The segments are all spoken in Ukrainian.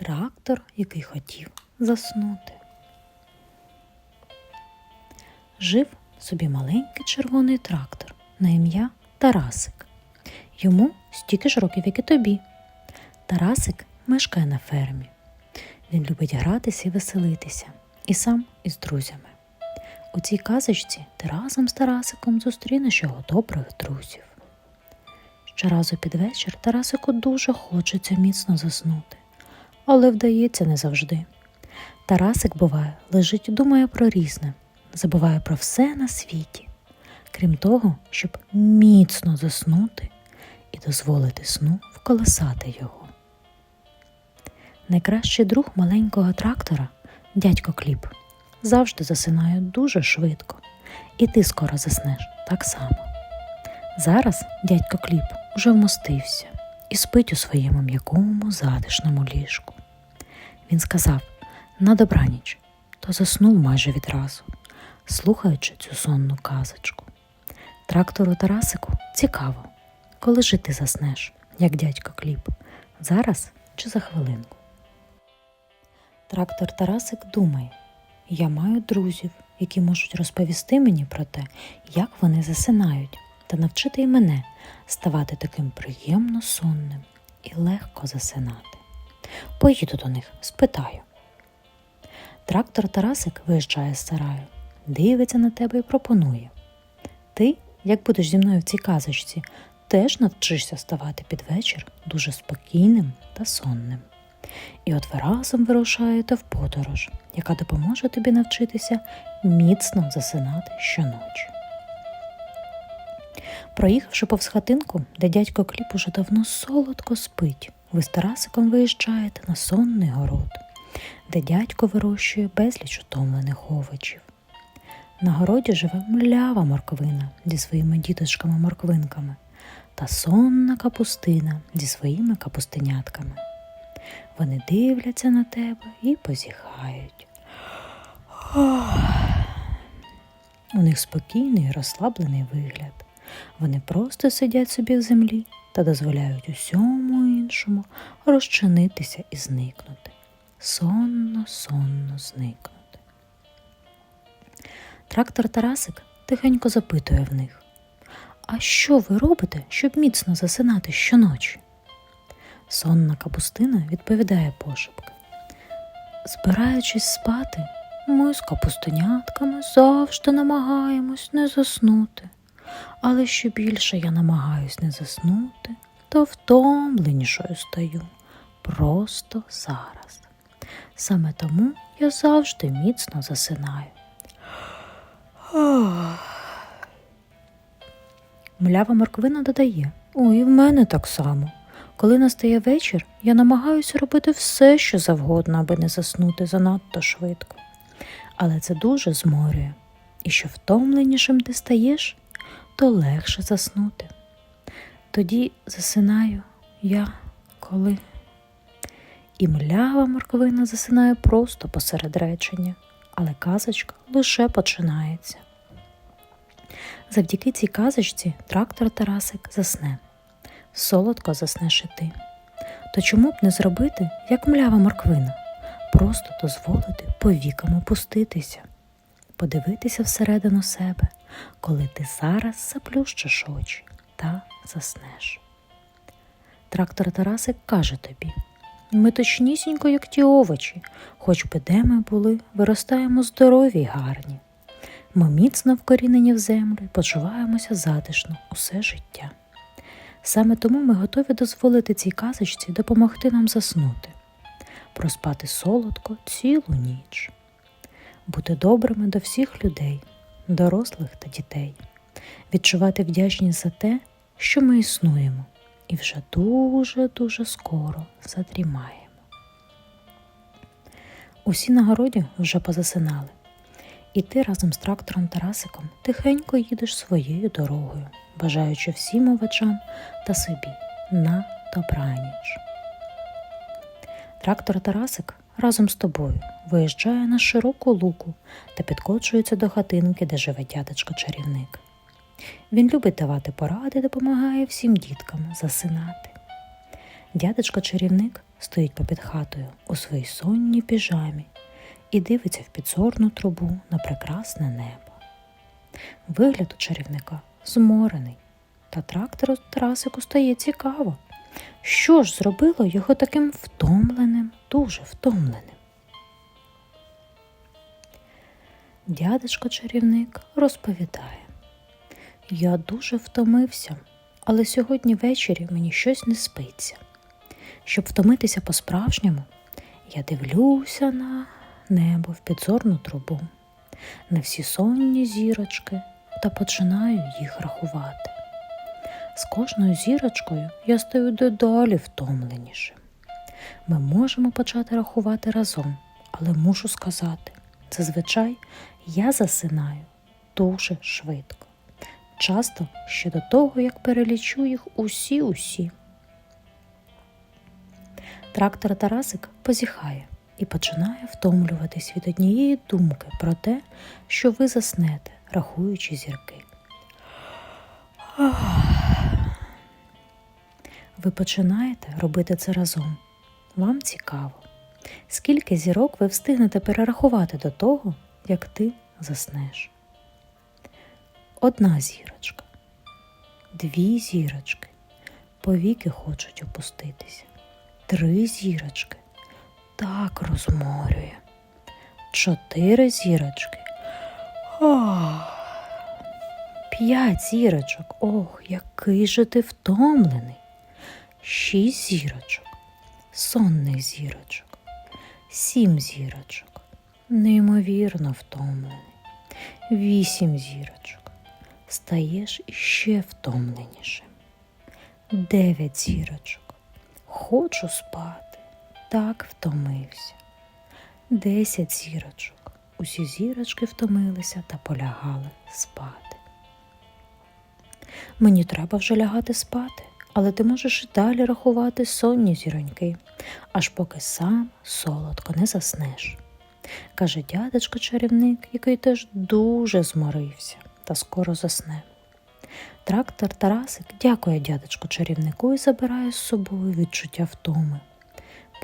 Трактор, який хотів заснути. Жив собі маленький червоний трактор на ім'я Тарасик. Йому стільки ж років, як і тобі. Тарасик мешкає на фермі. Він любить гратися і веселитися, і сам із друзями. У цій казочці ти разом з Тарасиком зустрінеш його добрих друзів. Щоразу під вечір Тарасику дуже хочеться міцно заснути, але вдається не завжди. Тарасик, буває, лежить думає про різне, забуває про все на світі, крім того, щоб міцно заснути і дозволити сну вколесати його. Найкращий друг маленького трактора, дядько Кліп, завжди засинає дуже швидко, і ти скоро заснеш так само. Зараз дядько Кліп уже вмостився і спить у своєму м'якому затишному ліжку. Він сказав на добраніч, то заснув майже відразу, слухаючи цю сонну казочку. Трактору Тарасику цікаво, коли ж ти заснеш, як дядько Кліп, зараз чи за хвилинку. Трактор Тарасик думає, я маю друзів, які можуть розповісти мені про те, як вони засинають, та навчити й мене ставати таким приємно сонним і легко засинати. Поїду до них, спитаю. Трактор Тарасик виїжджає з сараю, дивиться на тебе і пропонує. Ти, як будеш зі мною в цій казочці, теж навчишся ставати під вечір дуже спокійним та сонним. І от ви разом вирушаєте в подорож, яка допоможе тобі навчитися міцно засинати щоночі. Проїхавши повз хатинку, де дядько Кліп уже давно солодко спить, ви з Тарасиком виїжджаєте на сонний город, де дядько вирощує безліч утомлених овочів. На городі живе млява морквина зі своїми діточками-морквинками та сонна капустина зі своїми капустенятками. Вони дивляться на тебе і позіхають. Ох. У них спокійний розслаблений вигляд. Вони просто сидять собі в землі та дозволяють усьому іншому розчинитися і зникнути. Сонно, сонно зникнути. Трактор Тарасик тихенько запитує в них: А що ви робите, щоб міцно засинати щоночі? Сонна капустина відповідає пошепки. Збираючись спати, ми з капустенятками завжди намагаємось не заснути. Але що більше я намагаюсь не заснути, то втомленішою стаю просто зараз. Саме тому я завжди міцно засинаю. Млява морквина додає: Ой, і в мене так само. Коли настає вечір, я намагаюся робити все, що завгодно, аби не заснути занадто швидко. Але це дуже зморює. І що втомленішим ти стаєш, то легше заснути. Тоді засинаю я, коли. І млява морковина засинає просто посеред речення, але казочка лише починається. Завдяки цій казочці трактор Тарасик засне. Солодко заснеш і ти. То чому б не зробити, як млява морквина, просто дозволити повікам опуститися, подивитися всередину себе, коли ти зараз заплющиш очі та заснеш. Трактор Тарасик каже тобі ми точнісінько, як ті овочі, хоч би де ми були, виростаємо здорові й гарні. Ми міцно вкорінені в землю і почуваємося затишно усе життя. Саме тому ми готові дозволити цій казочці допомогти нам заснути, проспати солодко цілу ніч, бути добрими до всіх людей, дорослих та дітей, відчувати вдячність за те, що ми існуємо, і вже дуже-дуже скоро задрімаємо. Усі на городі вже позасинали, і ти разом з трактором Тарасиком тихенько їдеш своєю дорогою, бажаючи всім овочам та собі на добраніч. Трактор Тарасик разом з тобою виїжджає на широку луку та підкочується до хатинки, де живе дядечко чарівник. Він любить давати поради, допомагає всім діткам засинати. Дядечко чарівник стоїть попід хатою у своїй сонній піжамі і дивиться в підзорну трубу на прекрасне небо. Вигляд у чарівника зморений, та трактору Тарасику стає цікаво. Що ж зробило його таким втомленим, дуже втомленим? Дядечко чарівник розповідає. Я дуже втомився, але сьогодні ввечері мені щось не спиться. Щоб втомитися по-справжньому, я дивлюся на небо в підзорну трубу, на всі сонні зірочки та починаю їх рахувати. З кожною зірочкою я стаю дедалі втомленішим. Ми можемо почати рахувати разом, але мушу сказати, зазвичай я засинаю дуже швидко. Часто ще до того, як перелічу їх усі-усі. Трактор Тарасик позіхає і починає втомлюватись від однієї думки про те, що ви заснете, рахуючи зірки. Ви починаєте робити це разом. Вам цікаво, скільки зірок ви встигнете перерахувати до того, як ти заснеш. Одна зірочка, дві зірочки, повіки хочуть опуститися, три зірочки, так розморює, чотири зірочки. Ох. П'ять зірочок. Ох, який же ти втомлений. Шість зірочок, сонних зірочок, сім зірочок, неймовірно втомлений. Вісім зірочок. Стаєш іще втомленішим. Дев'ять зірочок. Хочу спати. Так втомився. Десять зірочок. Усі зірочки втомилися та полягали спати. Мені треба вже лягати спати, але ти можеш і далі рахувати сонні зіроньки, аж поки сам солодко не заснеш. Каже дядечко чарівник, який теж дуже зморився та скоро засне. Трактор Тарасик дякує дядечку чарівнику і забирає з собою відчуття втоми,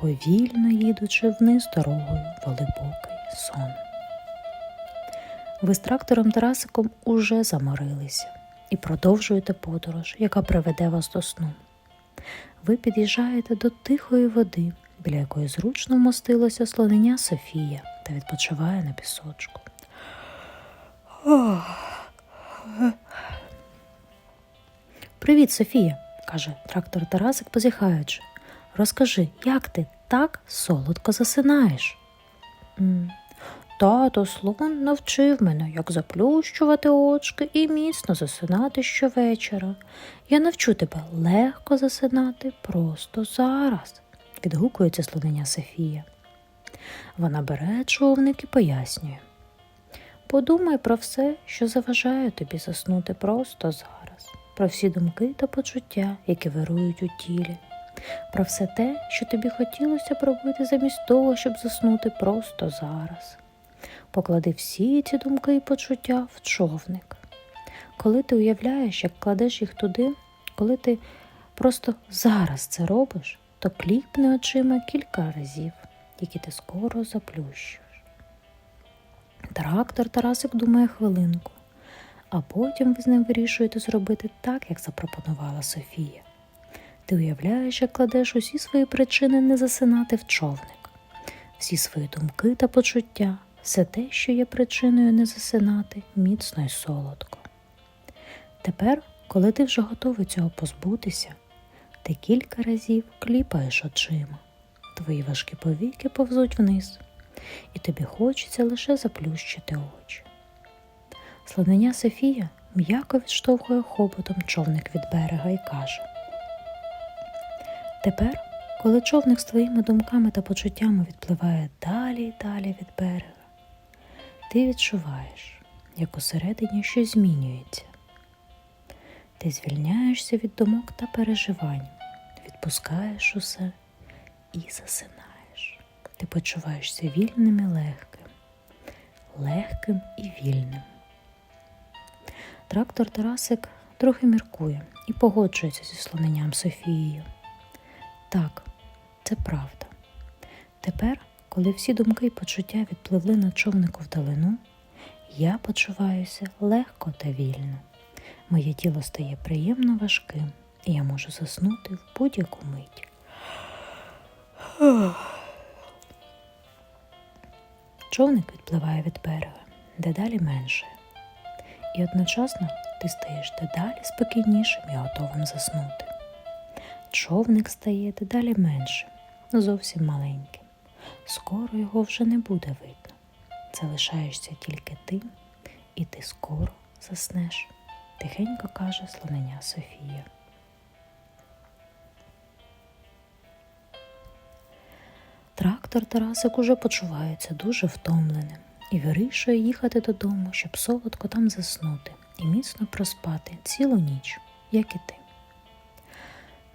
повільно їдучи вниз дорогою глибокий сон. Ви з трактором Тарасиком уже заморилися і продовжуєте подорож, яка приведе вас до сну. Ви під'їжджаєте до тихої води, біля якої зручно вмостилася слонення Софія та відпочиває на пісочку. Привіт, Софія, каже трактор Тарасик, позіхаючи. Розкажи, як ти так солодко засинаєш? «М, Тато слон навчив мене, як заплющувати очки і міцно засинати щовечора. Я навчу тебе легко засинати просто зараз, відгукується слонення Софія. Вона бере човник і пояснює. Подумай про все, що заважає тобі заснути просто зараз, про всі думки та почуття, які вирують у тілі, про все те, що тобі хотілося б робити замість того, щоб заснути просто зараз. Поклади всі ці думки і почуття в човник. Коли ти уявляєш, як кладеш їх туди, коли ти просто зараз це робиш, то кліпни очима кілька разів, які ти скоро заплющиш. Трактор Тарасик думає хвилинку, а потім ви з ним вирішуєте зробити так, як запропонувала Софія. Ти уявляєш, як кладеш усі свої причини не засинати в човник, всі свої думки та почуття, все те, що є причиною не засинати міцно й солодко. Тепер, коли ти вже готовий цього позбутися, ти кілька разів кліпаєш очима, твої важкі повіки повзуть вниз, і тобі хочеться лише заплющити очі. Слонення Софія м'яко відштовхує хоботом човник від берега і каже: Тепер, коли човник з твоїми думками та почуттями відпливає далі й далі від берега, ти відчуваєш, як усередині щось змінюється. Ти звільняєшся від думок та переживань, відпускаєш усе і засинаєш. Ти почуваєшся вільним і легким, легким і вільним. Трактор Тарасик трохи міркує і погоджується зі слоненням Софією. Так, це правда. Тепер, коли всі думки і почуття відпливли на човнику вдалину, я почуваюся легко та вільно. Моє тіло стає приємно важким, і я можу заснути в будь-яку мить. Човник відпливає від берега, дедалі менше. І одночасно ти стаєш дедалі спокійнішим і готовим заснути. Човник стає дедалі меншим, зовсім маленьким. Скоро його вже не буде видно. Залишаєшся тільки ти, і ти скоро заснеш, тихенько каже слонення Софія. Трактор Тарасик уже почувається дуже втомленим і вирішує їхати додому, щоб солодко там заснути і міцно проспати цілу ніч, як і ти.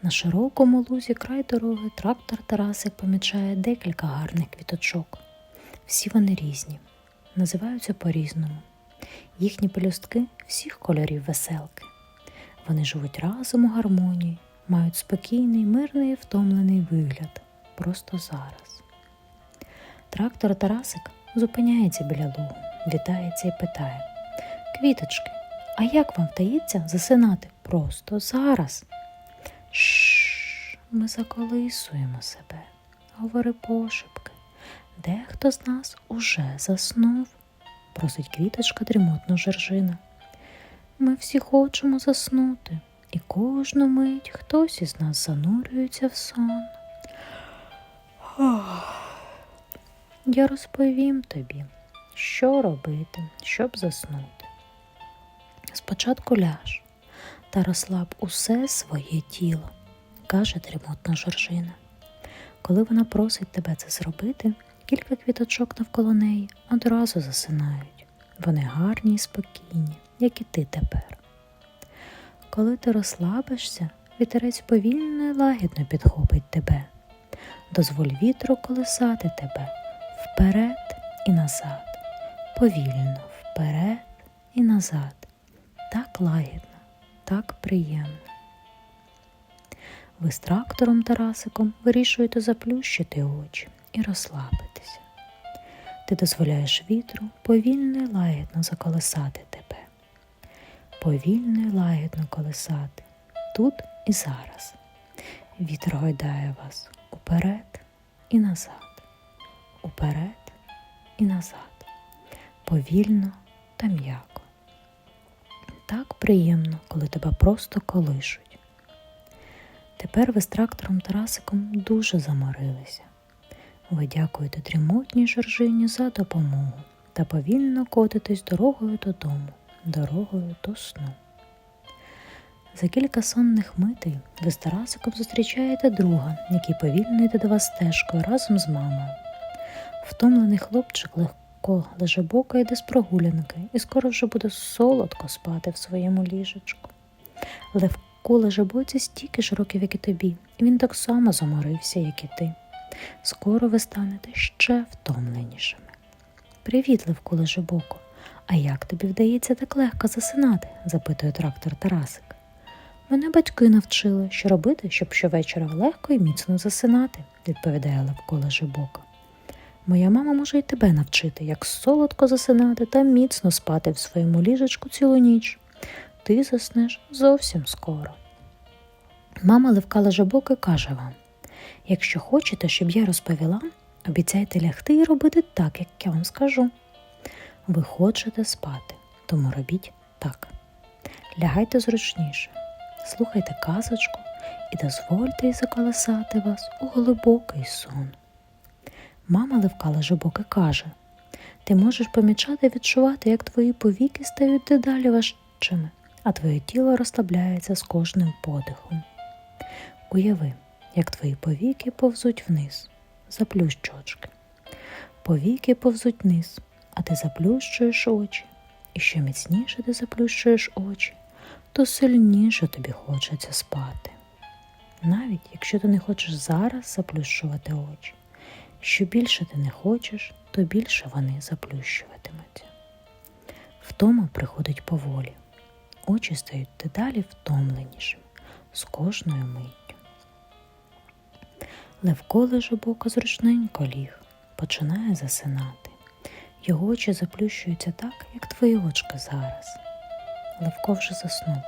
На широкому лузі край дороги трактор Тарасик помічає декілька гарних квіточок. Всі вони різні, називаються по-різному. Їхні пелюстки всіх кольорів веселки. Вони живуть разом у гармонії, мають спокійний, мирний і втомлений вигляд просто зараз. Трактор Тарасик зупиняється біля лугу, вітається і питає Квіточки, а як вам вдається засинати просто зараз? Шш, ми заколисуємо себе, говори пошепки. Дехто з нас уже заснув, просить квіточка дрімотно жержина. Ми всі хочемо заснути, і кожну мить хтось із нас занурюється в сон. Я розповім тобі, що робити, щоб заснути. Спочатку ляж та розслаб усе своє тіло, каже дрімотна Жоржина. Коли вона просить тебе це зробити, кілька квіточок навколо неї одразу засинають. Вони гарні і спокійні, як і ти тепер. Коли ти розслабишся, вітерець повільно і лагідно підхопить тебе. Дозволь вітру колесати тебе вперед і назад, повільно вперед і назад, так лагідно, так приємно. Ви з трактором Тарасиком вирішуєте заплющити очі і розслабитися. Ти дозволяєш вітру повільно і лагідно заколесати тебе, повільно і лагідно колесати тут і зараз. Вітер гойдає вас уперед і назад, уперед і назад, повільно та м'яко. Так приємно, коли тебе просто колишуть. Тепер ви з трактором Тарасиком дуже заморилися. Ви дякуєте дрімотній жоржині за допомогу та повільно котитесь дорогою додому, дорогою до сну. За кілька сонних митей ви з Тарасиком зустрічаєте друга, який повільно йде до вас стежкою разом з мамою. Втомлений хлопчик легко лежебоко йде з прогулянки і скоро вже буде солодко спати в своєму ліжечку. Левко лежебоці стільки ж років, як і тобі, і він так само заморився, як і ти. Скоро ви станете ще втомленішими. Привіт, Левко лежебоко. А як тобі вдається так легко засинати? запитує трактор Тарасик. Мене батьки навчили, що робити, щоб щовечора легко і міцно засинати, відповідає Левко Лежебока. Моя мама може й тебе навчити, як солодко засинати та міцно спати в своєму ліжечку цілу ніч. Ти заснеш зовсім скоро. Мама Левка Лежебоки каже вам якщо хочете, щоб я розповіла, обіцяйте лягти і робити так, як я вам скажу. Ви хочете спати, тому робіть так. Лягайте зручніше, слухайте казочку і дозвольте й заколесати вас у глибокий сон. Мама Левка Лежебоки каже ти можеш помічати і відчувати, як твої повіки стають дедалі важчими, а твоє тіло розслабляється з кожним подихом. Уяви, як твої повіки повзуть вниз, заплющ очки. Повіки повзуть вниз, а ти заплющуєш очі. І що міцніше ти заплющуєш очі, то сильніше тобі хочеться спати. Навіть якщо ти не хочеш зараз заплющувати очі, що більше ти не хочеш, то більше вони заплющуватимуться. Втома приходить поволі, очі стають дедалі втомленішими з кожною миттю. Левко лежебоко зручненько ліг, починає засинати. Його очі заплющуються так, як твої очки зараз. Левко вже заснув.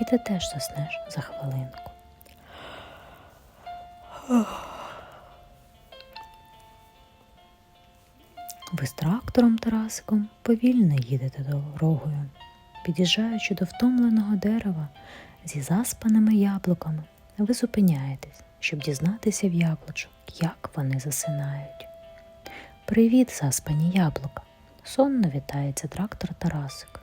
І ти теж заснеш за хвилинку. Ви з трактором Тарасиком повільно їдете дорогою, під'їжджаючи до втомленого дерева зі заспаними яблуками, ви зупиняєтесь, щоб дізнатися в яблучок, як вони засинають. Привіт, заспані яблука! Сонно вітається трактор Тарасик.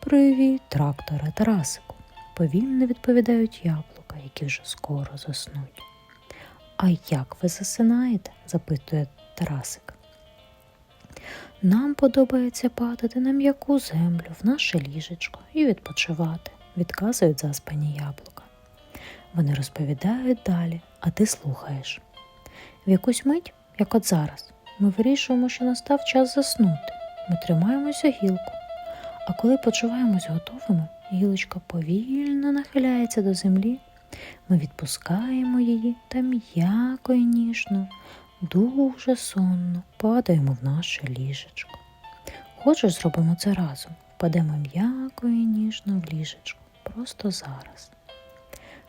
Привіт, тракторе Тарасику. Повільно відповідають яблука, які вже скоро заснуть. А як ви засинаєте? запитує Тарасик. Нам подобається падати на м'яку землю в наше ліжечко і відпочивати, відказують заспані яблука. Вони розповідають далі, а ти слухаєш. В якусь мить, як от зараз, ми вирішуємо, що настав час заснути. Ми тримаємося гілку. А коли почуваємось готовими, гілочка повільно нахиляється до землі. Ми відпускаємо її та м'яко і ніжно, дуже сонно падаємо в наше ліжечко. Хочеш, зробимо це разом? Впадемо м'яко і ніжно в ліжечко, просто зараз.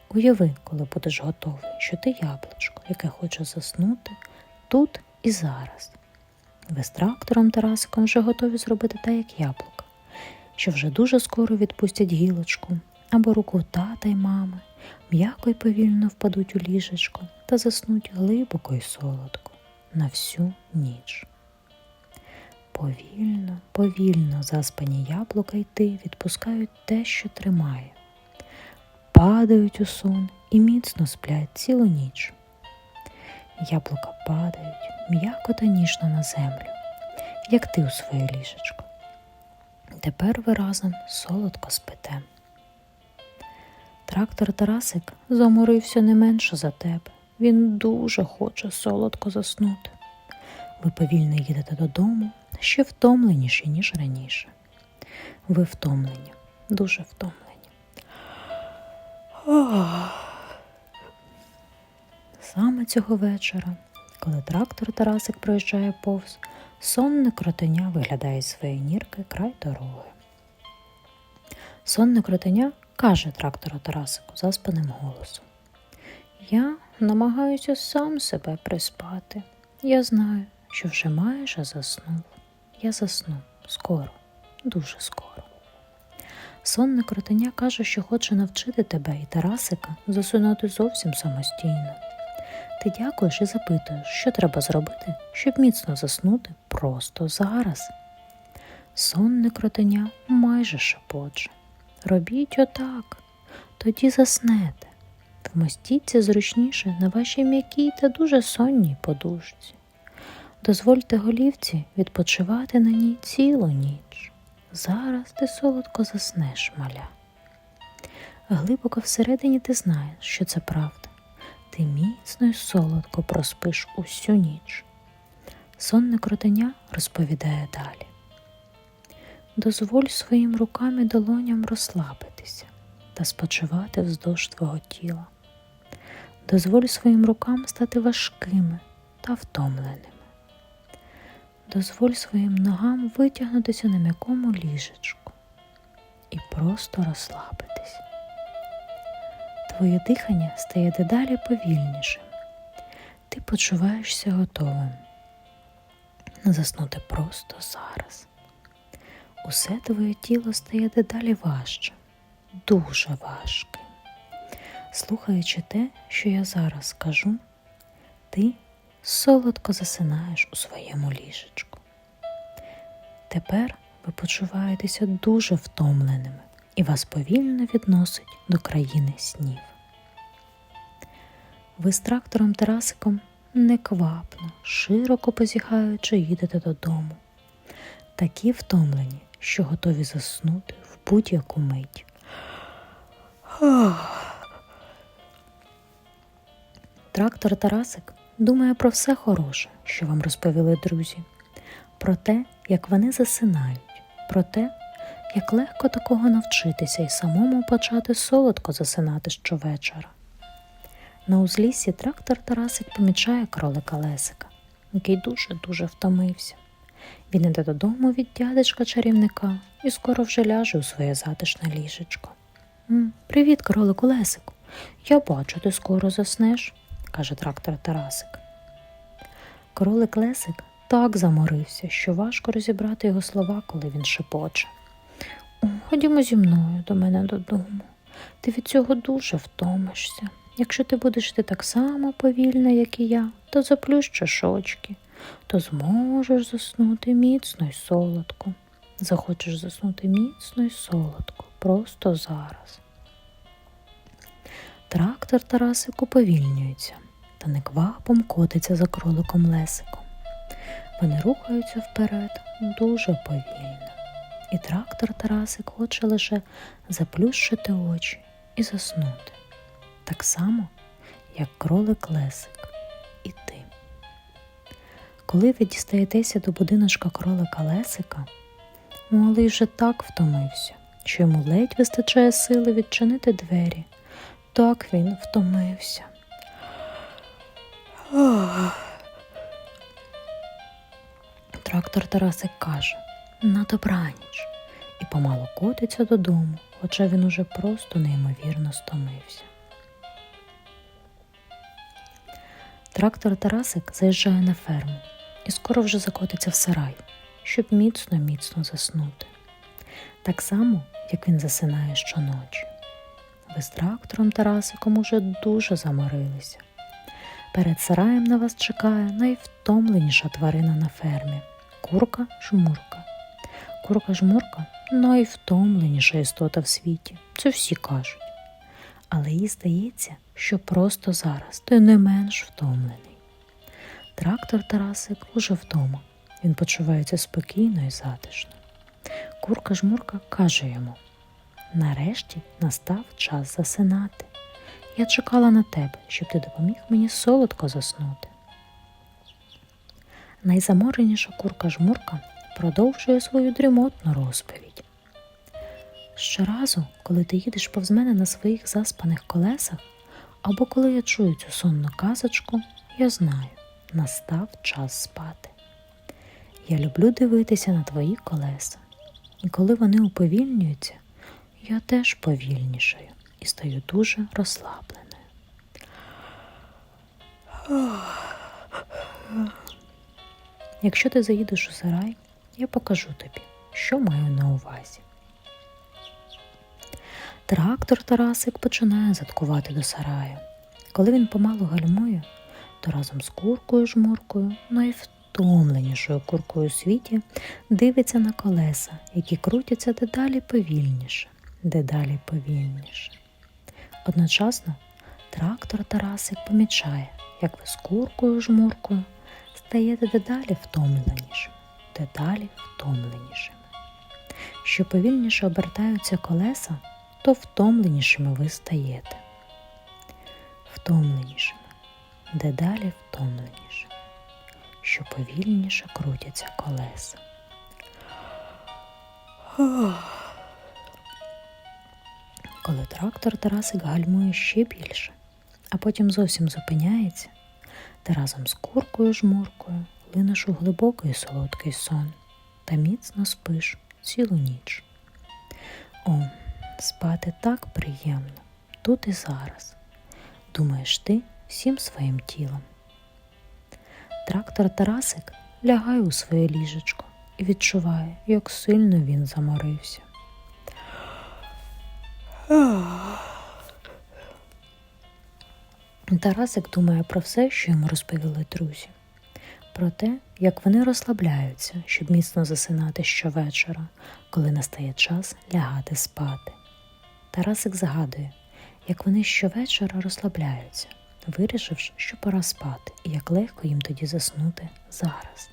Уяви, коли будеш готовий, що ти яблучко, яке хоче заснути тут і зараз. Ви з трактором Тарасиком вже готові зробити так, як яблука, що вже дуже скоро відпустять гілочку або руку тата й мами, м'яко й повільно впадуть у ліжечко та заснуть глибоко й солодко на всю ніч. Повільно, повільно заспані яблука й ти відпускають те, що тримає, падають у сон і міцно сплять цілу ніч. Яблука падають м'яко та ніжно на землю, як ти у своє ліжечко. Тепер ви разом солодко спите. Трактор Тарасик заморився не менше за тебе. Він дуже хоче солодко заснути. Ви повільно їдете додому, ще втомленіші, ніж раніше. Ви втомлені, дуже втомлені. Саме цього вечора, коли трактор Тарасик проїжджає повз, сонне кротеня виглядає з своєї нірки край дороги. Сонне кротеня каже трактору Тарасику заспаним голосом. Я намагаюся сам себе приспати. Я знаю, що вже майже заснув. Я засну скоро, дуже скоро. Сонне кротеня каже, що хоче навчити тебе і Тарасика засунути зовсім самостійно. Ти дякуєш і запитуєш, що треба зробити, щоб міцно заснути просто зараз. Сонне кротеня майже шепоче. Робіть отак, тоді заснете. Вмостіться зручніше на вашій м'якій та дуже сонній подушці. Дозвольте голівці відпочивати на ній цілу ніч. Зараз ти солодко заснеш, маля. Глибоко всередині ти знаєш, що це правда. Ти міцно й солодко проспиш усю ніч. Сонне кротеня розповідає далі. Дозволь своїм рукам і долоням розслабитися та спочивати вздовж твого тіла. Дозволь своїм рукам стати важкими та втомленими. Дозволь своїм ногам витягнутися на м'якому ліжечку і просто розслабитись. Твоє дихання стає дедалі повільнішим. Ти почуваєшся готовим заснути просто зараз. Усе твоє тіло стає дедалі важче, дуже важким. Слухаючи те, що я зараз кажу, ти солодко засинаєш у своєму ліжечку. Тепер ви почуваєтеся дуже втомленими і вас повільно відносить до країни снів. Ви з трактором Тарасиком неквапно, широко позіхаючи, їдете додому, такі втомлені, що готові заснути в будь-яку мить. Трактор Тарасик думає про все хороше, що вам розповіли друзі, про те, як вони засинають, про те, як легко такого навчитися і самому почати солодко засинати щовечора. На узліссі трактор Тарасик помічає кролика Лесика, який дуже-дуже втомився. Він іде додому від дядечка чарівника і скоро вже ляже у своє затишне ліжечко. Привіт, кролику Лесику. Я бачу, ти скоро заснеш, каже трактор Тарасик. Кролик Лесик так заморився, що важко розібрати його слова, коли він шепоче. «О, Ходімо зі мною до мене додому. Ти від цього дуже втомишся. Якщо ти будеш йти так само повільно, як і я, то заплющиш очки, то зможеш заснути міцно й солодко. Захочеш заснути міцно й солодко, просто зараз. Трактор Тарасику повільнюється та неквапом котиться за кроликом Лесиком. Вони рухаються вперед дуже повільно, і трактор Тарасик хоче лише заплющити очі і заснути, так само, як кролик Лесик. Коли ви дістаєтеся до будиночка кролика Лесика, малий вже так втомився, що йому ледь вистачає сили відчинити двері. Так він втомився. Трактор Тарасик каже на добраніч і помалу котиться додому, хоча він уже просто неймовірно стомився. Трактор Тарасик заїжджає на ферму і скоро вже закотиться в сарай, щоб міцно-міцно заснути. Так само, як він засинає щоночі. Ви з трактором Тарасиком уже дуже заморилися. Перед сараєм на вас чекає найвтомленіша тварина на фермі курка жмурка. Курка жмурка найвтомленіша істота в світі. Це всі кажуть. Але їй здається, що просто зараз ти не менш втомлений. Трактор Тарасик уже вдома. Він почувається спокійно і затишно. Курка жмурка каже йому Нарешті настав час засинати. Я чекала на тебе, щоб ти допоміг мені солодко заснути. Найзамореніша курка жмурка продовжує свою дрімотну розповідь. Щоразу, коли ти їдеш повз мене на своїх заспаних колесах, або коли я чую цю сонну казочку, я знаю, настав час спати. Я люблю дивитися на твої колеса, і коли вони уповільнюються, я теж повільнішаю і стаю дуже розслабленою. Якщо ти заїдеш у сарай, я покажу тобі, що маю на увазі. Трактор Тарасик починає заткувати до сараю. Коли він помалу гальмує, то разом з куркою жмуркою, найвтомленішою куркою у світі, дивиться на колеса, які крутяться дедалі повільніше, дедалі повільніше. Одночасно трактор Тарасик помічає, як ви з куркою жмуркою стаєте дедалі втомленішими, дедалі втомленішими. Що повільніше обертаються колеса, то втомленішими ви стаєте. Втомленішими, дедалі втомленішими, що повільніше крутяться колеса. Коли трактор Тарасик гальмує ще більше, а потім зовсім зупиняється, ти разом з куркою жмуркою линеш у глибокий солодкий сон та міцно спиш цілу ніч. О, спати так приємно, тут і зараз. Думаєш ти всім своїм тілом. Трактор Тарасик лягає у своє ліжечко і відчуває, як сильно він заморився. Тарасик думає про все, що йому розповіли друзі, про те, як вони розслабляються, щоб міцно засинати щовечора, коли настає час лягати спати. Тарасик згадує, як вони щовечора розслабляються, вирішивши, що пора спати, і як легко їм тоді заснути зараз.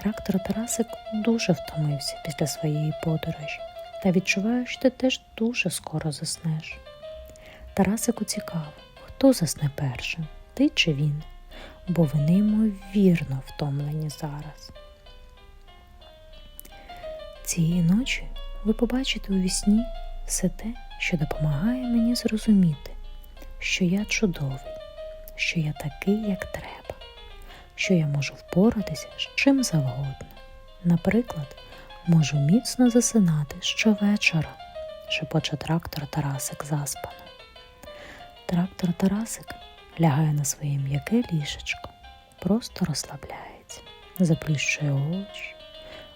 Трактор Тарасик дуже втомився після своєї подорожі та відчуває, що ти теж дуже скоро заснеш. Тарасику цікаво, хто засне першим, ти чи він, бо ви неймовірно втомлені зараз. Цієї ночі ви побачите у вісні все те, що допомагає мені зрозуміти, що я чудовий, що я такий, як треба, що я можу впоратися з чим завгодно. Наприклад, можу міцно засинати щовечора, шепоче трактор Тарасик заспано. Трактор Тарасик лягає на своє м'яке ліжечко, просто розслабляється, заплющує очі,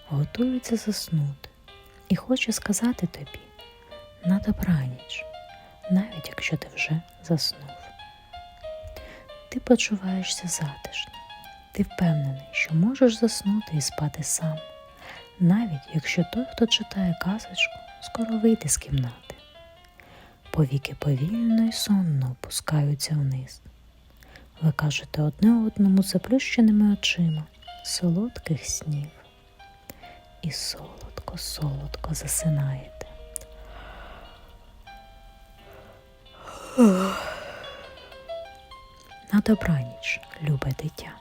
готується заснути і хоче сказати тобі на добраніч, навіть якщо ти вже заснув. Ти почуваєшся затишно, ти впевнений, що можеш заснути і спати сам, навіть якщо той, хто читає казочку, скоро вийде з кімнати. Повіки повільно й сонно опускаються вниз. Ви кажете одне одному заплющеними очима солодких снів. І солодко, солодко засинаєте. На добраніч, любе дитя.